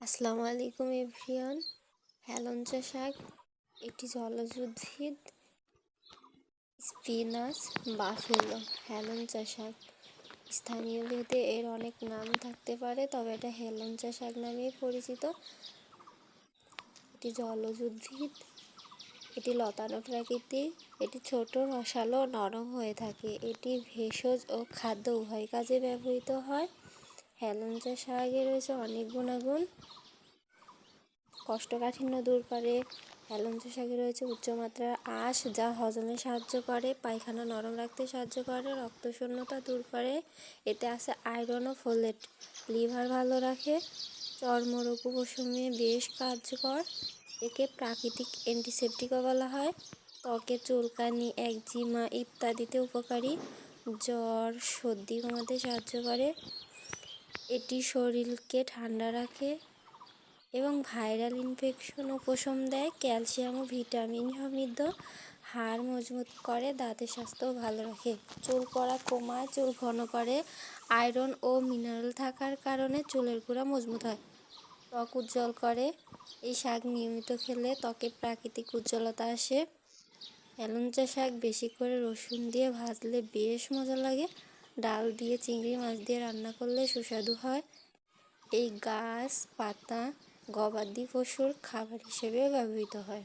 আসসালামু আলাইকুম এভরিওয়ান। হেলঞ্চা শাক একটি জলজ উদ্ভিদ স্পিনাস বাফেলো হেলঞ্চা শাক। স্থানীয় ভেদে এর অনেক নাম থাকতে পারে, তবে এটা হেলঞ্চা শাক নামেই পরিচিত। এটি জলজ উদ্ভিদ এটি লতানো প্রাকৃতিক এটি ছোট, রসালো, নরম হয়ে থাকে। এটি ভেষজ ও খাদ্য উভয় কাজে ব্যবহৃত হয়। হেলঞ্চা শাকে রয়েছে অনেক গুণাগুণ। কষ্টকাঠিন্য দূর করে হেলঞ্চা শাকে রয়েছে উচ্চমাত্রার আঁশ, যা হজমে সাহায্য করে, পায়খানা নরম রাখতে সাহায্য করে, রক্তশূন্যতা দূর করে, এতে আছে আয়রন ও ফোলেট। লিভার ভালো রাখে, চর্মরোগ উপশমে বেশ কার্যকর, একে প্রাকৃতিক অ্যান্টিসেপটিকও বলা হয়। ত্বকে চুলকানি, একজিমা ইত্যাদিতে উপকারী, জ্বর, সর্দি কমাতে সাহায্য করে। এটি শরীরকে ঠান্ডা রাখে এবং ভাইরাল ইনফেকশন উপশম দেয়। ক্যালসিয়াম ও ভিটামিন সমৃদ্ধ হাড় মজবুত করে, দাঁতের স্বাস্থ্যও ভালো রাখে। চুল পড়া কমায়, চুল ঘন করে, আয়রন ও মিনারেল থাকার কারণে চুলের গোড়া মজবুত হয়। ত্বক উজ্জ্বল করে, এই শাক নিয়মিত খেলে ত্বকে প্রাকৃতিক উজ্জ্বলতা আসে। এলঞ্চা শাক বেশি করে রসুন দিয়ে ভাজলে বেশ মজা লাগে। ডাল দিয়ে চিংড়ি মাছ দিয়ে রান্না করলে সুস্বাদু হয়। এই গাছ, পাতা, গবাদি পশুর খাবার হিসেবে ব্যবহৃত হয়।